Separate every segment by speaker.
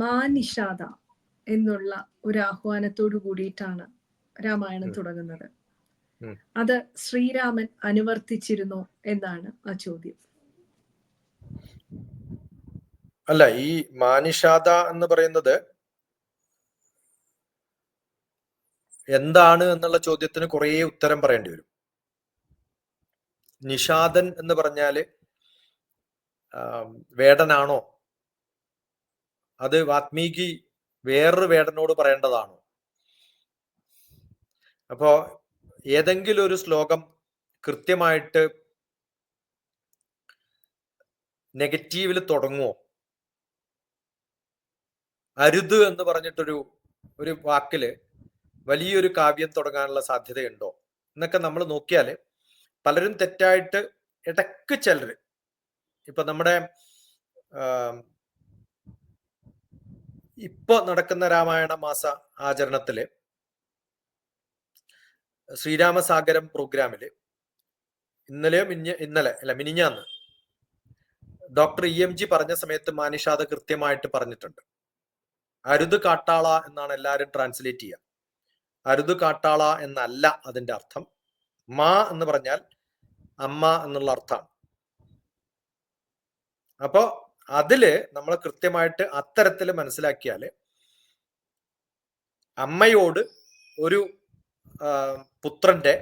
Speaker 1: മാ നിഷാദ എന്നുള്ള ഒരു ആഹ്വാനത്തോടു കൂടിയിട്ടാണ് രാമായണം തുടങ്ങുന്നത്. അത് ശ്രീരാമൻ അനുവർത്തിച്ചിരുന്നോ എന്നാണ് ആ ചോദ്യം.
Speaker 2: അല്ല ഈ മാനിഷാദ എന്ന് പറയുന്നത് എന്താണ് എന്നുള്ള ചോദ്യത്തിന് കുറേ ഉത്തരം പറയേണ്ടി വരും. നിഷാദൻ എന്ന് പറഞ്ഞാൽ വേടനാണോ അത് വാത്മീകി വേറൊരു വേടനോട് പറയേണ്ടതാണോ. അപ്പോ ഏതെങ്കിലും ഒരു ശ്ലോകം കൃത്യമായിട്ട് നെഗറ്റീവിൽ തുടങ്ങുമോ അരുത് എന്ന് പറഞ്ഞിട്ടൊരു ഒരു വാക്കിൽ വലിയൊരു കാവ്യം തുടങ്ങാനുള്ള സാധ്യതയുണ്ടോ? എന്നൊക്കെ നമ്മൾ നോക്കിയാൽ പലരും തെറ്റായിട്ട് ഇടയ്ക്ക് ചിലര് ഇപ്പൊ നമ്മുടെ ഇപ്പൊ നടക്കുന്ന രാമായണ മാസ ആചരണത്തിൽ ശ്രീരാമസാഗരം പ്രോഗ്രാമിൽ ഇന്നലെയോ മിഞ്ഞ ഇന്നലെ അല്ല മിനിഞ്ഞാന്ന് ഡോക്ടർ ഇ എം ജി പറഞ്ഞ സമയത്ത് മാനിഷാദ കൃത്യമായിട്ട് പറഞ്ഞിട്ടുണ്ട്. അരുത് കാട്ടാള എന്നാണ് എല്ലാവരും ട്രാൻസ്ലേറ്റ് ചെയ്യുക അരുത് കാട്ടാള എന്നല്ല അതിന്റെ അർത്ഥം. മാ എന്ന് പറഞ്ഞാൽ അമ്മ എന്നുള്ള അർത്ഥമാണ്. അപ്പോ അതിൽ നമ്മൾ കൃത്യമായിട്ട് അത്തരത്തിൽ മനസ്സിലാക്കിയാൽ അമ്മയോട് ഒരു പുത്രന്റെ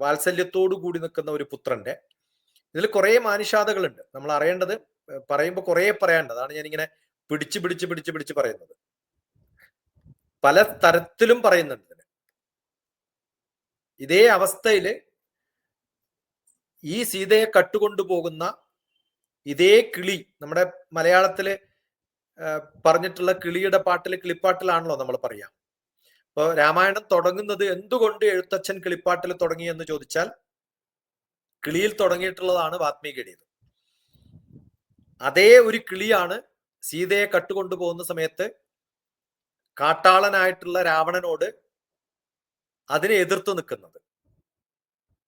Speaker 2: വാത്സല്യത്തോടു കൂടി നിൽക്കുന്ന ഒരു പുത്രന്റെ ഇതിൽ കുറെ മാനുഷാതകളുണ്ട് നമ്മൾ അറിയേണ്ടത് പറയുമ്പോൾ കുറെ പറയാണ്ട് അതാണ് ഞാനിങ്ങനെ പിടിച്ച് പിടിച്ച് പിടിച്ച് പിടിച്ച് പറയുന്നത്. പല തരത്തിലും പറയുന്നുണ്ട് ഇതിന്. ഇതേ അവസ്ഥയിൽ ഈ സീതയെ കട്ടുകൊണ്ടുപോകുന്ന ഇതേ കിളി നമ്മുടെ മലയാളത്തിൽ പറഞ്ഞിട്ടുള്ള കിളിയുടെ പാട്ടിൽ കിളിപ്പാട്ടിലാണല്ലോ നമ്മൾ പറയാം. അപ്പൊ രാമായണം തുടങ്ങുന്നത് എന്തുകൊണ്ട് എഴുത്തച്ഛൻ കിളിപ്പാട്ടിൽ തുടങ്ങി എന്ന് ചോദിച്ചാൽ കിളിയിൽ തുടങ്ങിയിട്ടുള്ളതാണ് വാത്മീകിയുടേത്. അതേ ഒരു കിളിയാണ് സീതയെ കട്ടുകൊണ്ടുപോകുന്ന സമയത്ത് കാട്ടാളനായിട്ടുള്ള രാവണനോട് അതിനെ എതിർത്ത് നിൽക്കുന്നത്.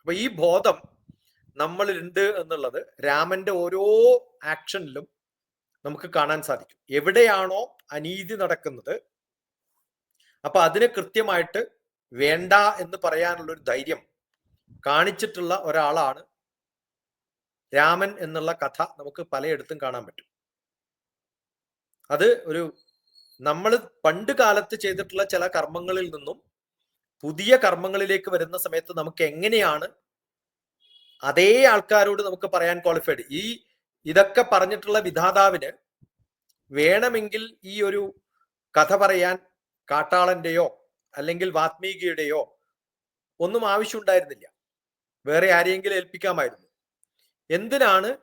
Speaker 2: അപ്പൊ ഈ ബോധം നമ്മളിലുണ്ട് എന്നുള്ളത് രാമന്റെ ഓരോ ആക്ഷനിലും നമുക്ക് കാണാൻ സാധിക്കും. എവിടെയാണോ അനീതി നടക്കുന്നത് അപ്പൊ അതിനെ കൃത്യമായിട്ട് വേണ്ട എന്ന് പറയാനുള്ള ഒരു ധൈര്യം കാണിച്ചിട്ടുള്ള ഒരാളാണ് രാമൻ എന്നുള്ള കഥ നമുക്ക് പലയിടത്തും കാണാൻ പറ്റും. അത് ഒരു നമ്മൾ പണ്ട് കാലത്ത് ചെയ്തിട്ടുള്ള ചില കർമ്മങ്ങളിൽ നിന്നും പുതിയ കർമ്മങ്ങളിലേക്ക് വരുന്ന സമയത്ത് നമുക്ക് എങ്ങനെയാണ് അതേ ആൾക്കാരോട് നമുക്ക് പറയാൻ ക്വാളിഫൈഡ് ഈ ഇതൊക്കെ പറഞ്ഞിട്ടുള്ള വിധാതാവിന് വേണമെങ്കിൽ ഈ ഒരു കഥ പറയാൻ കാട്ടാളന്റെയോ അല്ലെങ്കിൽ വാത്മീകിയുടെയോ ഒന്നും ആവശ്യമുണ്ടായിരുന്നില്ല. വേറെ ആരെയെങ്കിലും ഏൽപ്പിക്കാമായിരുന്നു. എന്തിനാണ്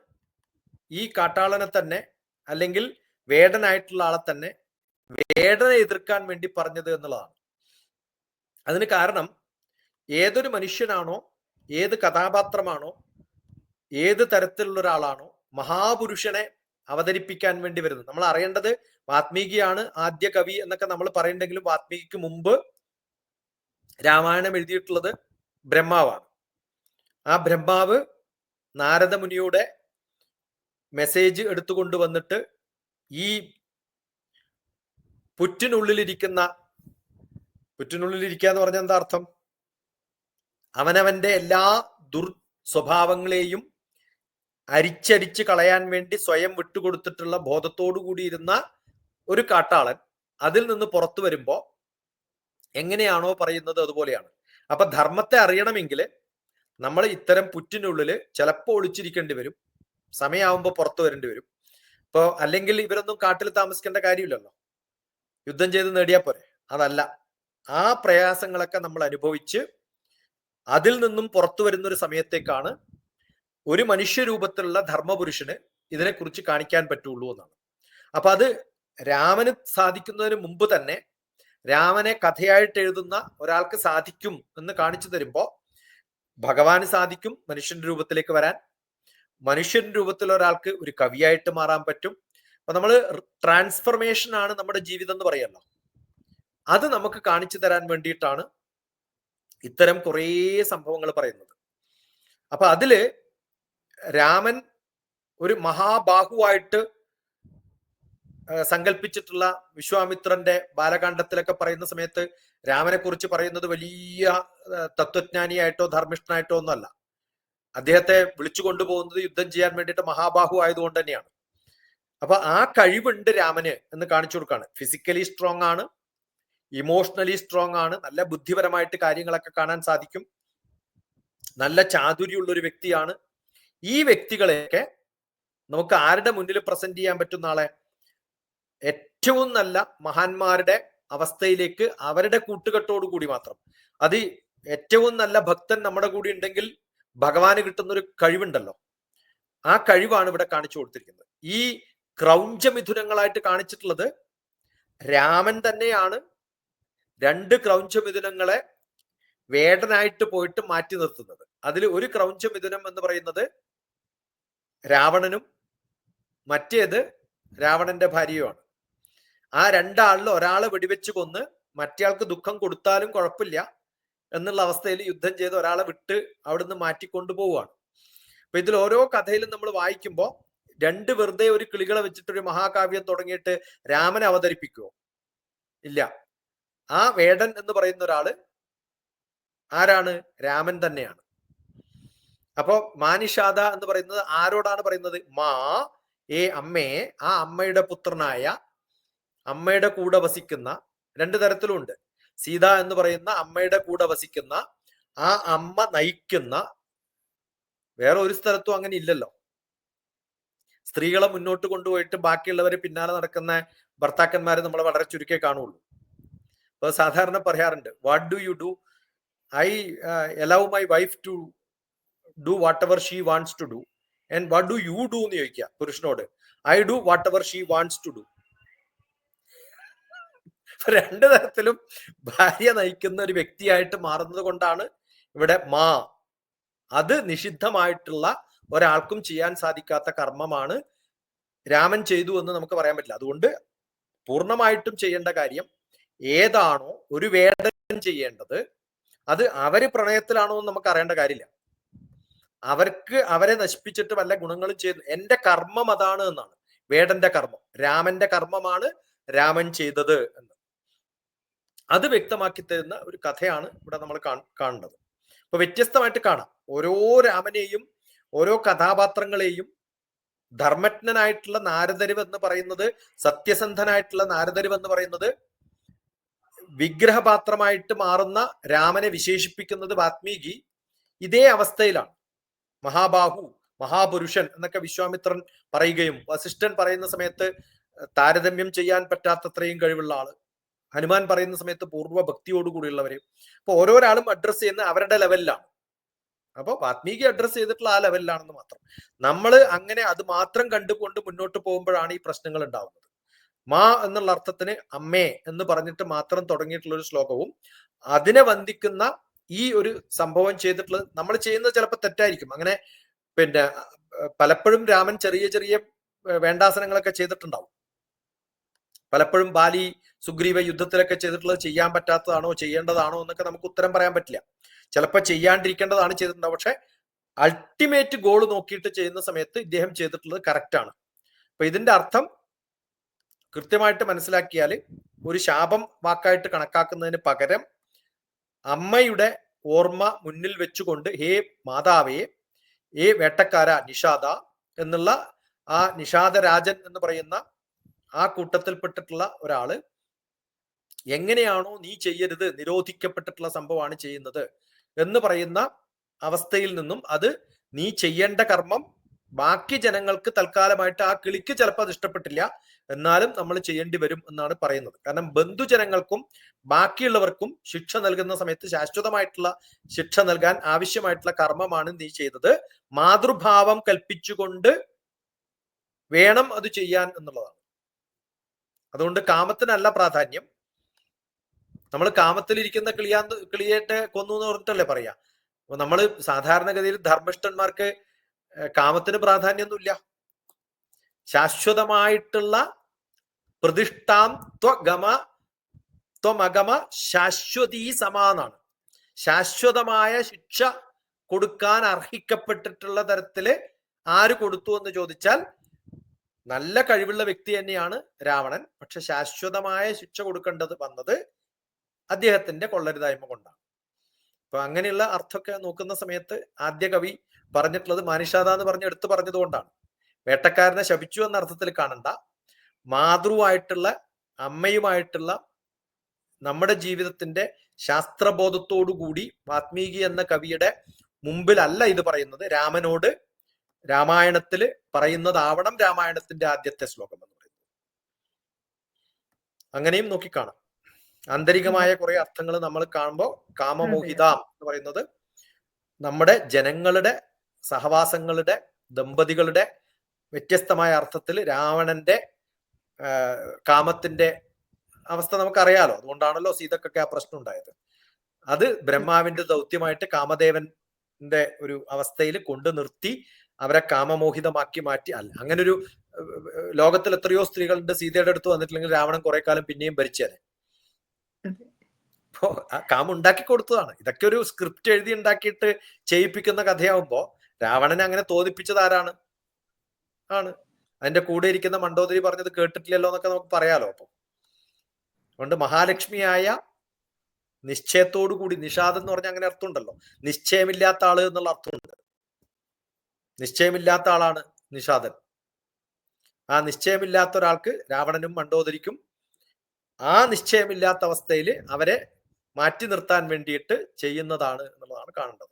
Speaker 2: ഈ കാട്ടാളനെ തന്നെ അല്ലെങ്കിൽ വേടനായിട്ടുള്ള ആളെ തന്നെ വേടനെ എതിർക്കാൻ വേണ്ടി പറഞ്ഞത് എന്നുള്ളതാണ്. അതിന് കാരണം ഏതൊരു മനുഷ്യനാണോ ഏത് കഥാപാത്രമാണോ ഏത് തരത്തിലുള്ള ഒരാളാണോ മഹാപുരുഷനെ അവതരിപ്പിക്കാൻ വേണ്ടി വരുന്നത്. നമ്മൾ അറിയേണ്ടത് വാത്മീകിയാണ് ആദ്യ കവി എന്നൊക്കെ നമ്മൾ പറയണ്ടെങ്കിലും വാത്മീകിക്ക് മുമ്പ് രാമായണം എഴുതിയിട്ടുള്ളത് ബ്രഹ്മാവാണ്. ആ ബ്രഹ്മാവ് നാരദമുനിയുടെ മെസ്സേജ് എടുത്തുകൊണ്ട് വന്നിട്ട് ഈ പുറ്റിനുള്ളിലിരിക്കുന്ന പുറ്റിനുള്ളിലിരിക്കുക എന്ന് പറഞ്ഞ എന്താ അർത്ഥം? അവനവന്റെ എല്ലാ ദുർ സ്വഭാവങ്ങളെയും അരിച്ചരിച്ച് കളയാൻ വേണ്ടി സ്വയം വിട്ടുകൊടുത്തിട്ടുള്ള ബോധത്തോടു കൂടിയിരുന്ന ഒരു കാട്ടാളൻ അതിൽ നിന്ന് പുറത്തു വരുമ്പോ എങ്ങനെയാണോ പറയുന്നത് അതുപോലെയാണ്. അപ്പൊ ധർമ്മത്തെ അറിയണമെങ്കിൽ നമ്മൾ ഇത്തരം പുറ്റിനുള്ളിൽ ചിലപ്പോൾ ഒളിച്ചിരിക്കേണ്ടി വരും. സമയമാവുമ്പോൾ പുറത്തു വരേണ്ടി വരും. ഇപ്പോ അല്ലെങ്കിൽ ഇവരൊന്നും കാട്ടിൽ താമസിക്കേണ്ട കാര്യമില്ലല്ലോ. യുദ്ധം ചെയ്ത് നേടിയാൽ പോരെ? അതല്ല. ആ പ്രയാസങ്ങളൊക്കെ നമ്മൾ അനുഭവിച്ച് അതിൽ നിന്നും പുറത്തു വരുന്ന ഒരു സമയത്തേക്കാണ് ഒരു മനുഷ്യരൂപത്തിലുള്ള ധർമ്മപുരുഷന് ഇതിനെക്കുറിച്ച് കാണിക്കാൻ പറ്റുള്ളൂ എന്നാണ്. അപ്പൊ അത് രാമന് സാധിക്കുന്നതിന് മുമ്പ് തന്നെ രാമനെ കഥയായിട്ട് എഴുതുന്ന ഒരാൾക്ക് സാധിക്കും എന്ന് കാണിച്ചു തരുമ്പോ ഭഗവാന് സാധിക്കും മനുഷ്യന്റെ രൂപത്തിലേക്ക് വരാൻ. മനുഷ്യൻ രൂപത്തിൽ ഒരാൾക്ക് ഒരു കവിയായിട്ട് മാറാൻ പറ്റും. അപ്പൊ നമ്മൾ ട്രാൻസ്ഫർമേഷൻ ആണ് നമ്മുടെ ജീവിതം എന്ന് പറയല്ലോ അത് നമുക്ക് കാണിച്ചു തരാൻ വേണ്ടിയിട്ടാണ് ഇത്തരം കുറേ സംഭവങ്ങൾ പറയുന്നത്. അപ്പൊ അതിൽ രാമൻ ഒരു മഹാബാഹുവായിട്ട് സങ്കല്പിച്ചിട്ടുള്ള വിശ്വാമിത്രന്റെ ബാലകാണ്ഡത്തിലൊക്കെ പറയുന്ന സമയത്ത് രാമനെ കുറിച്ച് പറയുന്നത് വലിയ തത്വജ്ഞാനിയായിട്ടോ ധർമ്മിഷ്ഠനായിട്ടോ ഒന്നല്ല അദ്ദേഹത്തെ വിളിച്ചു കൊണ്ടുപോകുന്നത് യുദ്ധം ചെയ്യാൻ വേണ്ടിയിട്ട് മഹാബാഹു ആയതുകൊണ്ട് തന്നെയാണ്. അപ്പൊ ആ കഴിവുണ്ട് രാമന് എന്ന് കാണിച്ചു കൊടുക്കാണ്. ഫിസിക്കലി സ്ട്രോങ് ആണ് ഇമോഷണലി സ്ട്രോങ് ആണ് നല്ല ബുദ്ധിപരമായിട്ട് കാര്യങ്ങളൊക്കെ കാണാൻ സാധിക്കും. നല്ല ചാതുര്യമുള്ള ഒരു വ്യക്തിയാണ്. ഈ വ്യക്തികളെയൊക്കെ നമുക്ക് ആരുടെ മുന്നിൽ പ്രസന്റ് ചെയ്യാൻ പറ്റുന്ന ആളെ ഏറ്റവും നല്ല മഹാന്മാരുടെ അവസ്ഥയിലേക്ക് അവരുടെ കൂട്ടുകെട്ടോടു കൂടി മാത്രം. അത് ഏറ്റവും നല്ല ഭക്തൻ നമ്മുടെ കൂടി ഉണ്ടെങ്കിൽ ഭഗവാന് കിട്ടുന്ന ഒരു കഴിവുണ്ടല്ലോ. ആ കഴിവാണ് ഇവിടെ കാണിച്ചു കൊടുത്തിരിക്കുന്നത്. ഈ ക്രൗഞ്ചമിഥുനങ്ങളായിട്ട് കാണിച്ചിട്ടുള്ളത് രാമൻ തന്നെയാണ്. രണ്ട് ക്രൗഞ്ചമിഥുനങ്ങളെ വേടനായിട്ട് പോയിട്ട് മാറ്റി നിർത്തുന്നത്. അതിൽ ഒരു ക്രൗഞ്ചമിഥുനം എന്ന് പറയുന്നത് രാവണനും മറ്റേത് രാവണന്റെ ഭാര്യയുമാണ്. ആ രണ്ടാളിൽ ഒരാളെ വെടിവെച്ച് കൊന്ന് മറ്റേയാൾക്ക് ദുഃഖം കൊടുത്താലും കുഴപ്പമില്ല എന്നുള്ള അവസ്ഥയിൽ യുദ്ധം ചെയ്ത് ഒരാളെ വിട്ട് അവിടുന്ന് മാറ്റിക്കൊണ്ടു പോവുകയാണ്. അപ്പൊ ഇതിൽ ഓരോ കഥയിലും നമ്മൾ വായിക്കുമ്പോൾ രണ്ട് വെറുതെ ഒരു കിളികളെ വെച്ചിട്ടൊരു മഹാകാവ്യം തുടങ്ങിയിട്ട് രാമനെ അവതരിപ്പിക്കുമോ ഇല്ല. ആ വേടൻ എന്ന് പറയുന്ന ഒരാൾ ആരാണ്? രാമൻ തന്നെയാണ്. അപ്പോ മാനിഷാദ എന്ന് പറയുന്നത് ആരോടാണ് പറയുന്നത്? മാ ഏ അമ്മയെ ആ അമ്മയുടെ പുത്രനായ അമ്മയുടെ കൂടെ വസിക്കുന്ന രണ്ട് തരത്തിലുണ്ട്. സീത എന്ന് പറയുന്ന അമ്മയുടെ കൂടെ വസിക്കുന്ന ആ അമ്മ നയിക്കുന്ന വേറെ ഒരു സ്ഥലത്തും അങ്ങനെ ഇല്ലല്ലോ. സ്ത്രീകളെ മുന്നോട്ട് കൊണ്ടുപോയിട്ട് ബാക്കിയുള്ളവരെ പിന്നാലെ നടക്കുന്ന ഭർത്താക്കന്മാരെ നമ്മൾ വളരെ ചുരുക്കേ കാണുള്ളൂ. അപ്പൊ സാധാരണ പറയാറുണ്ട് what do you do I allow my wife to do whatever she wants to do and what do you do എന്ന് ചോദിക്കുക പുരുഷനോട്. I do whatever she wants to do രണ്ട് തരത്തിലും ഭാര്യ നയിക്കുന്ന ഒരു വ്യക്തിയായിട്ട് മാറുന്നത് കൊണ്ടാണ് ഇവിടെ മാ. അത് നിഷിദ്ധമായിട്ടുള്ള ഒരാൾക്കും ചെയ്യാൻ സാധിക്കാത്ത കർമ്മമാണ് രാമൻ ചെയ്തു എന്ന് നമുക്ക് പറയാൻ പറ്റില്ല. അതുകൊണ്ട് പൂർണമായിട്ടും ചെയ്യേണ്ട കാര്യം ഏതാണോ ഒരു വേടൻ ചെയ്യേണ്ടത്. അത് അവർ പ്രണയത്തിലാണോ എന്ന് നമുക്ക് അറിയേണ്ട കാര്യമില്ല. അവർക്ക് അവരെ നശിപ്പിച്ചിട്ട് വല്ല ഗുണങ്ങളും ചെയ്തു. എന്റെ കർമ്മം അതാണ് എന്നാണ്. വേടന്റെ കർമ്മം. രാമന്റെ കർമ്മമാണ് രാമൻ ചെയ്തത് എന്ന്. അത് വ്യക്തമാക്കി തരുന്ന ഒരു കഥയാണ് ഇവിടെ നമ്മൾ കാണേണ്ടത് അപ്പൊ വ്യത്യസ്തമായിട്ട് കാണാം. ഓരോ രാമനെയും ഓരോ കഥാപാത്രങ്ങളെയും ധർമ്മജ്ഞനായിട്ടുള്ള നാരദരിവ് എന്ന് പറയുന്നത് സത്യസന്ധനായിട്ടുള്ള നാരദരിവ് എന്ന് പറയുന്നത് വിഗ്രഹപാത്രമായിട്ട് മാറുന്ന രാമനെ വിശേഷിപ്പിക്കുന്നത് വാത്മീകി ഇതേ അവസ്ഥയിലാണ്. മഹാബാഹു മഹാപുരുഷൻ എന്നൊക്കെ വിശ്വാമിത്രൻ പറയുകയും വസിഷ്ഠൻ പറയുന്ന സമയത്ത് താരതമ്യം ചെയ്യാൻ പറ്റാത്തത്രയും കഴിവുള്ള ആൾ. ഹനുമാൻ പറയുന്ന സമയത്ത് പൂർവ ഭക്തിയോടുകൂടിയുള്ളവര് അപ്പൊ ഓരോരാളും അഡ്രസ്സ് ചെയ്യുന്ന അവരുടെ ലെവലിലാണ് അപ്പോൾ വാത്മീകി അഡ്രസ്സ് ചെയ്തിട്ടുള്ള ആ ലെവലിലാണെന്ന് മാത്രം. നമ്മൾ അങ്ങനെ അത് മാത്രം കണ്ടുകൊണ്ട് മുന്നോട്ട് പോകുമ്പോഴാണ് ഈ പ്രശ്നങ്ങൾ ഉണ്ടാവുന്നത്. മാ എന്നുള്ള അർത്ഥത്തിന് അമ്മേ എന്ന് പറഞ്ഞിട്ട് മാത്രം തുടങ്ങിയിട്ടുള്ള ഒരു ശ്ലോകവും അതിനെ വന്ദിക്കുന്ന ഈ ഒരു സംഭവം ചെയ്തിട്ടുള്ളത് നമ്മൾ ചെയ്യുന്നത് ചിലപ്പോൾ തെറ്റായിരിക്കും. അങ്ങനെ പിന്നെ പലപ്പോഴും രാമൻ ചെറിയ ചെറിയ വേണ്ടാസനങ്ങളൊക്കെ ചെയ്തിട്ടുണ്ടാവും. പലപ്പോഴും ബാലി സുഗ്രീവ യുദ്ധത്തിലൊക്കെ ചെയ്തിട്ടുള്ളത് ചെയ്യാൻ പറ്റാത്തതാണോ ചെയ്യേണ്ടതാണോ എന്നൊക്കെ നമുക്ക് ഉത്തരം പറയാൻ പറ്റില്ല. ചിലപ്പോൾ ചെയ്യാണ്ടിരിക്കേണ്ടതാണ് ചെയ്തിട്ടുണ്ടാവും പക്ഷെ അൾട്ടിമേറ്റ് ഗോൾ നോക്കിയിട്ട് ചെയ്യുന്ന സമയത്ത് ഇദ്ദേഹം ചെയ്തിട്ടുള്ളത് കറക്റ്റ് ആണ്. അപ്പൊ ഇതിന്റെ അർത്ഥം കൃത്യമായിട്ട് മനസ്സിലാക്കിയാൽ ഒരു ശാപം വാക്കായിട്ട് കണക്കാക്കുന്നതിന് പകരം അമ്മയുടെ ഓർമ്മ മുന്നിൽ വെച്ചുകൊണ്ട് ഹേ മാതാവേ ഏ വേട്ടക്കാര നിഷാദ എന്നുള്ള ആ നിഷാദ രാജൻ എന്ന് പറയുന്ന ആ കൂട്ടത്തിൽപ്പെട്ടിട്ടുള്ള ഒരാൾ എങ്ങനെയാണോ നീ ചെയ്യരുത് നിരോധിക്കപ്പെട്ടിട്ടുള്ള സംഭവമാണ് ചെയ്യുന്നത് എന്ന് പറയുന്ന അവസ്ഥയിൽ നിന്നും അത് നീ ചെയ്യേണ്ട കർമ്മം ബാക്കി ജനങ്ങൾക്ക് തൽക്കാലമായിട്ട് ആ കിളിക്ക് ചിലപ്പോൾ അത് ഇഷ്ടപ്പെട്ടില്ല. എന്നാലും നമ്മൾ ചെയ്യേണ്ടി വരും എന്നാണ് പറയുന്നത്. കാരണം ബന്ധുജനങ്ങൾക്കും ബാക്കിയുള്ളവർക്കും ശിക്ഷ നൽകുന്ന സമയത്ത് ശാശ്വതമായിട്ടുള്ള ശിക്ഷ നൽകാൻ ആവശ്യമായിട്ടുള്ള കർമ്മമാണ് നീ ചെയ്തത്. മാതൃഭാവം കൽപ്പിച്ചുകൊണ്ട് വേണം അത് ചെയ്യാൻ എന്നുള്ളതാണ്. അതുകൊണ്ട് കാമത്തിനല്ല പ്രാധാന്യം. നമ്മൾ കാമത്തിലിരിക്കുന്ന കിളിയാന്ന് കിളിയേറ്റ് കൊന്നു എന്ന് പറഞ്ഞിട്ടല്ലേ പറയാ? അപ്പൊ നമ്മൾ സാധാരണഗതിയിൽ ധർമ്മിഷ്ഠന്മാർക്ക് കാമത്തിന് പ്രാധാന്യമൊന്നുമില്ല. ശാശ്വതമായിട്ടുള്ള പ്രതിഷ്ഠാം ത്വഗമ ത്വമഗമ ശാശ്വതീ സമാനാണ്. ശാശ്വതമായ ശിക്ഷ കൊടുക്കാൻ അർഹിക്കപ്പെട്ടിട്ടുള്ള തരത്തിൽ ആര് കൊടുത്തു എന്ന് ചോദിച്ചാൽ നല്ല കഴിവുള്ള വ്യക്തി തന്നെയാണ് രാവണൻ. പക്ഷെ ശാശ്വതമായ ശിക്ഷ കൊടുക്കേണ്ടത് വന്നത് അദ്ദേഹത്തിന്റെ കൊള്ളരുതായ്മ കൊണ്ടാണ്. അപ്പൊ അങ്ങനെയുള്ള അർത്ഥമൊക്കെ നോക്കുന്ന സമയത്ത് ആദ്യ കവി പറഞ്ഞിട്ടുള്ളത് മാനിഷാദ എന്ന് പറഞ്ഞ് എടുത്തു പറഞ്ഞത് കൊണ്ടാണ്. വേട്ടക്കാരനെ ശപിച്ചു എന്ന അർത്ഥത്തിൽ കാണണ്ട. മാതൃവായിട്ടുള്ള അമ്മയുമായിട്ടുള്ള നമ്മുടെ ജീവിതത്തിന്റെ ശാസ്ത്രബോധത്തോടു കൂടി വാത്മീകി എന്ന കവിയുടെ മുമ്പിലല്ല ഇത് പറയുന്നത്. രാമനോട് രാമായണത്തിൽ പറയുന്നതാവണം രാമായണത്തിന്റെ ആദ്യത്തെ ശ്ലോകം എന്ന് പറയുന്നത്. അങ്ങനെയും നോക്കിക്കാണാം. ആന്തരികമായ കുറെ അർത്ഥങ്ങൾ നമ്മൾ കാണുമ്പോൾ കാമമോഹിതാം എന്ന് പറയുന്നത് നമ്മുടെ ജനങ്ങളുടെ സഹവാസങ്ങളുടെ ദമ്പതികളുടെ വ്യത്യസ്തമായ അർത്ഥത്തിൽ രാവണന്റെ കാമത്തിന്റെ അവസ്ഥ നമുക്കറിയാലോ. അതുകൊണ്ടാണല്ലോ സീതക്കൊക്കെ ആ പ്രശ്നം ഉണ്ടായത്. അത് ബ്രഹ്മാവിന്റെ ദൗത്യമായിട്ട് കാമദേവന്റെ ഒരു അവസ്ഥയിൽ കൊണ്ടു നിർത്തി അവരെ കാമമോഹിതമാക്കി മാറ്റി. അല്ല അങ്ങനെ ഒരു ലോകത്തിൽ എത്രയോ സ്ത്രീകളുടെ സീതയുടെ അടുത്ത് വന്നിട്ടില്ലെങ്കിൽ രാവണൻ കുറെ കാലം പിന്നെയും ഭരിച്ചേനെ. അപ്പോ കാമം ഉണ്ടാക്കി കൊടുത്തതാണ്. ഇതൊക്കെ ഒരു സ്ക്രിപ്റ്റ് എഴുതി ഉണ്ടാക്കിയിട്ട് ചെയ്യിപ്പിക്കുന്ന കഥയാവുമ്പോ രാവണനെ അങ്ങനെ തോന്നിപ്പിച്ചത് ആരാണ്? ആണ്. അതിന്റെ കൂടെ ഇരിക്കുന്ന മണ്ടോദരി പറഞ്ഞത് കേട്ടിട്ടില്ലല്ലോ എന്നൊക്കെ നമുക്ക് പറയാലോ അപ്പം. അതുകൊണ്ട് മഹാലക്ഷ്മിയായ നിശ്ചയത്തോടു കൂടി നിഷാദ് എന്ന് പറഞ്ഞാൽ അങ്ങനെ അർത്ഥമുണ്ടല്ലോ നിശ്ചയമില്ലാത്ത ആൾ എന്നുള്ള അർത്ഥമുണ്ട് നിശ്ചയമില്ലാത്ത ആളാണ് നിഷാദൻ. ആ നിശ്ചയമില്ലാത്ത ഒരാൾക്ക് രാവണനും മണ്ടോദരിക്കും ആ നിശ്ചയമില്ലാത്ത അവസ്ഥയിൽ അവരെ മാറ്റി നിർത്താൻ വേണ്ടിയിട്ട് ചെയ്യുന്നതാണ് എന്നുള്ളതാണ് കാണേണ്ടത്.